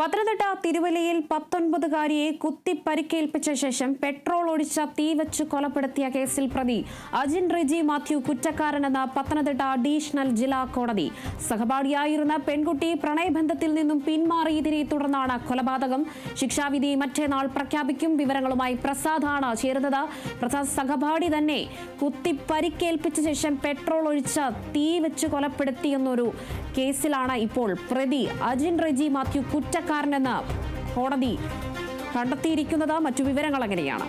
പത്തനംതിട്ട തിരുവല്ലയിൽ പത്തൊൻപതുകാരിയെ കുത്തി പരിക്കേൽപ്പിച്ച ശേഷം പെട്രോൾ ഒഴിച്ച തീ വെച്ച് കൊലപ്പെടുത്തിയ കേസിൽ പ്രതി അജിൻ റിജി മാത്യു കുറ്റക്കാരനെന്ന് പത്തനംതിട്ട അഡീഷണൽ ജില്ലാ കോടതി. സഹപാഠിയായിരുന്ന പെൺകുട്ടി പ്രണയബന്ധത്തിൽ നിന്നും പിന്മാറിയതിനെ തുടർന്നാണ് കൊലപാതകം. ശിക്ഷാവിധി മറ്റേനാൾ പ്രഖ്യാപിക്കും. വിവരങ്ങളുമായി പ്രസാദാണ് ചേരുന്നത്. പ്രസാദ് സഹപാഠി തന്നെ കുത്തി പരിക്കേൽപ്പിച്ച ശേഷം പെട്രോൾ ഒഴിച്ച തീ വെച്ച് കൊലപ്പെടുത്തിയെന്നൊരു കേസിലാണ് ഇപ്പോൾ പ്രതി. അജിൻ റിജി മാത്യു കുറ്റക്കാരനെന്ന് കോടതി കണ്ടെത്തിയിരിക്കുന്നത് മറ്റു വിവരങ്ങൾ എങ്ങനെയാണ്?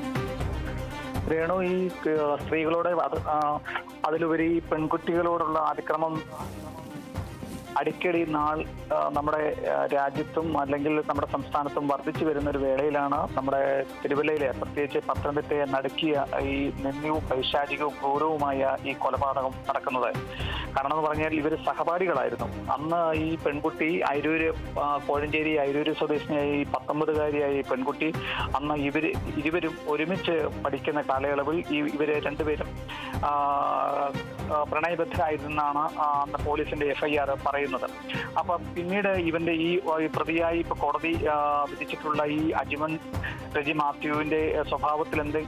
രേണു ഈ സ്ത്രീകളോട് അതിലുപരി പെൺകുട്ടികളോടുള്ള അതിക്രമം അടിക്കടി നാൾ നമ്മുടെ രാജ്യത്തും അല്ലെങ്കിൽ നമ്മുടെ സംസ്ഥാനത്തും വർദ്ധിച്ചു വരുന്ന ഒരു വേളയിലാണ് നമ്മുടെ തിരുവല്ലയിലെ പ്രത്യേകിച്ച് പത്തനംതിട്ടയെ നടുക്കിയ ഈ നിന്ദ്യവും പൈശാചികവും ക്രൂരവുമായ ഈ കൊലപാതകം നടക്കുന്നത്. കാരണം എന്ന് പറഞ്ഞാൽ ഇവർ സഹപാഠികളായിരുന്നു. അന്ന് ഈ പെൺകുട്ടി അരൂര് കോഴഞ്ചേരി അരൂര് സ്വദേശിനിയായ ഈ പത്തൊമ്പതുകാരിയായ ഈ പെൺകുട്ടി അന്ന് ഇവർ ഇരുവരും ഒരുമിച്ച് പഠിക്കുന്ന കാലയളവിൽ ഈ ഇവർ രണ്ടുപേരും പ്രണയബദ്ധരായിരുന്നാണ് അന്ന് പോലീസിന്റെ എഫ്ഐആർ പറയുന്നത്. അപ്പൊ പിന്നീട് ഇവന്റെ ഈ പ്രതിയായി ഇപ്പൊ കോടതി വിധിച്ചിട്ടുള്ള ഈ അജിമൻ രജി മാത്യുവിന്റെ സ്വഭാവത്തിൽ എന്ത്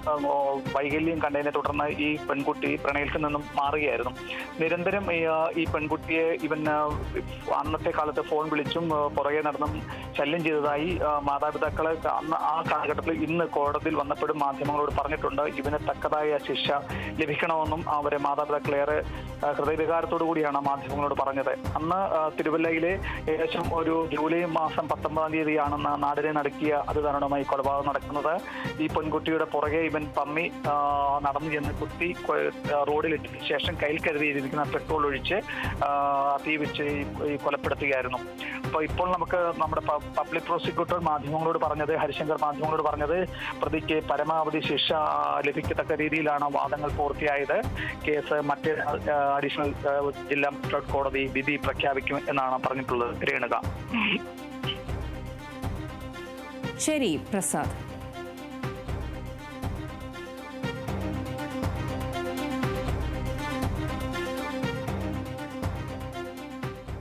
വൈകല്യം കണ്ടതിനെ തുടർന്ന് ഈ പെൺകുട്ടി പ്രണയത്തിൽ നിന്നും മാറുകയായിരുന്നു. നിരന്തരം ഈ, പെൺകുട്ടിയെ ഇവൻ അന്നത്തെ കാലത്ത് ഫോൺ വിളിച്ചും പുറകെ നടന്നും ശല്യം ചെയ്തതായി മാതാപിതാക്കളെ ആ കാലഘട്ടത്തിൽ ഇന്ന് കോടതിയിൽ വന്നപ്പോഴും മാധ്യമങ്ങളോട് പറഞ്ഞിട്ടുണ്ട്. ഇവന് തക്കതായ ശിക്ഷ ലഭിക്കണമെന്നും അവരെ ആ, ഹൃദയവികാരത്തോടു കൂടിയാണ് മാധ്യമങ്ങളോട് പറഞ്ഞത്. അന്ന് തിരുവല്ലയിലെ ഏകദേശം ഒരു ജൂലൈ മാസം പത്തൊമ്പതാം തീയതിയാണെന്ന് നാടിനെ നടക്കിയ അത് കാരണമായി കൊലപാതകം നടക്കുന്നത്. ഈ പെൺകുട്ടിയുടെ പുറകെ ഇവൻ പമ്മി നടന്നു ചെന്ന് കുത്തി റോഡിലെത്തിയ ശേഷം കയ്യിൽ കരുതിയിരിക്കുന്ന പെട്രോൾ ഒഴിച്ച് തീ വെച്ച് ഈ കൊലപ്പെടുത്തുകയായിരുന്നു. അപ്പോൾ ഇപ്പോൾ നമുക്ക് നമ്മുടെ പബ്ലിക് പ്രോസിക്യൂട്ടർ മാധ്യമങ്ങളോട് പറഞ്ഞത് ഹരിശങ്കർ മാധ്യമങ്ങളോട് പറഞ്ഞത് പ്രതിക്ക് പരമാവധി ശിക്ഷ ലഭിക്കത്തക്ക രീതിയിലാണ് വാദങ്ങൾ പൂർത്തിയായത്. കേസ് മറ്റ് അഡീഷണൽ ജില്ലാ മജിസ്ട്രേറ്റ് കോടതി വിധി പ്രഖ്യാപിക്കും എന്നാണ് പറഞ്ഞിട്ടുള്ളത്. രേണുക. ശരി പ്രസാദ്.